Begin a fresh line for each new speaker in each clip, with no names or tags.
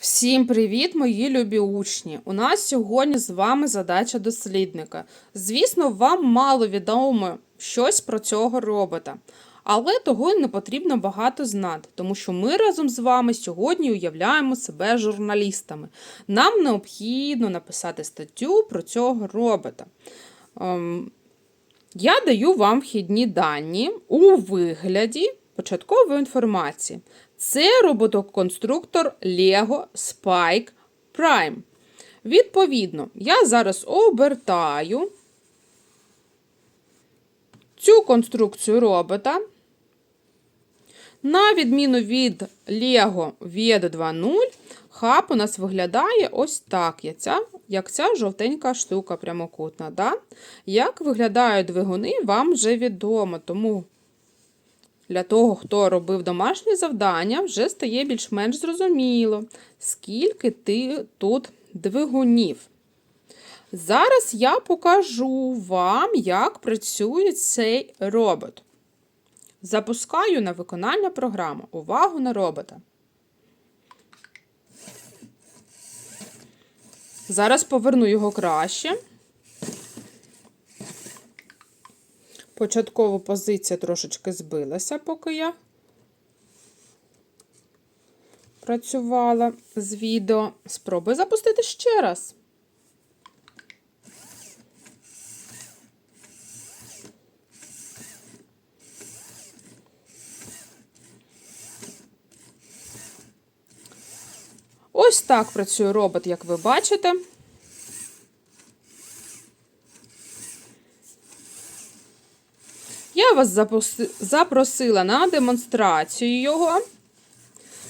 Всім привіт, мої любі учні! У нас сьогодні з вами задача дослідника. Звісно, вам мало відомо щось про цього робота, але того не потрібно багато знати, тому що ми разом з вами сьогодні уявляємо себе журналістами. Нам необхідно написати статтю про цього робота. Ем, я даю вам вхідні дані у вигляді початкової інформації. Це роботоконструктор Lego Spike Prime. Відповідно, я зараз обертаю цю конструкцію робота. На відміну від Lego VED 2.0, хаб у нас виглядає ось так, як ця, жовтенька штука прямокутна. Да? Як виглядають двигуни, вам вже відомо. Тому для того, хто робив домашні завдання, вже стає більш-менш зрозуміло, скільки ти тут двигунів. Зараз я покажу вам, як працює цей робот. Запускаю на виконання програму. Увагу на робота. Зараз поверну його краще. Початкова позиція трошечки збилася, поки я працювала з відео. Спробую запустити ще раз. Ось так працює робот, як ви бачите. Я вас запросила на демонстрацію його.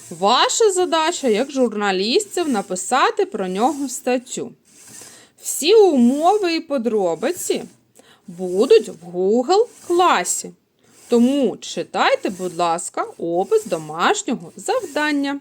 Ваша задача, як журналістів, написати про нього статтю. Всі умови і подробиці будуть в Google класі. Тому читайте, будь ласка, опис домашнього завдання.